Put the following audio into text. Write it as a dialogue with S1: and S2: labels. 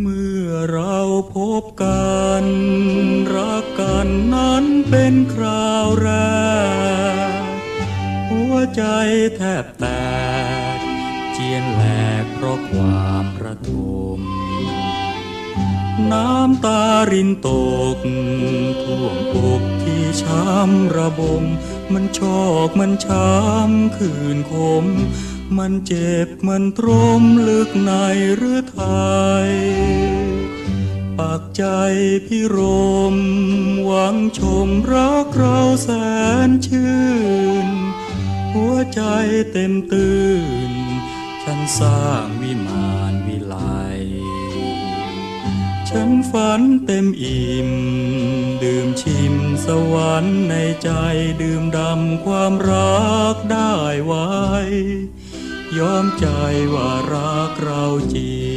S1: เมื่อเราพบกัน รักกันนั้นเป็นคราวแรก หัวใจแทบแตก เจียนแหลกเพราะความระทม น้ำตารินตก ท่วมอกที่ช้ำระบม มันชอกมันช้ำคืนคมมันเจ็บมันตรมลึกในหรือไทย ใจพี่รม หวังชมรักเราแสนชื่น หัวใจเต็มตื่น ฉันสร้างวิมานวิไลฉันฝันเต็มอิ่ม ดื่มชิมสวรรค์ในใจดื่มดำความรักได้ไว้ยอมใจว่ารักเราจริง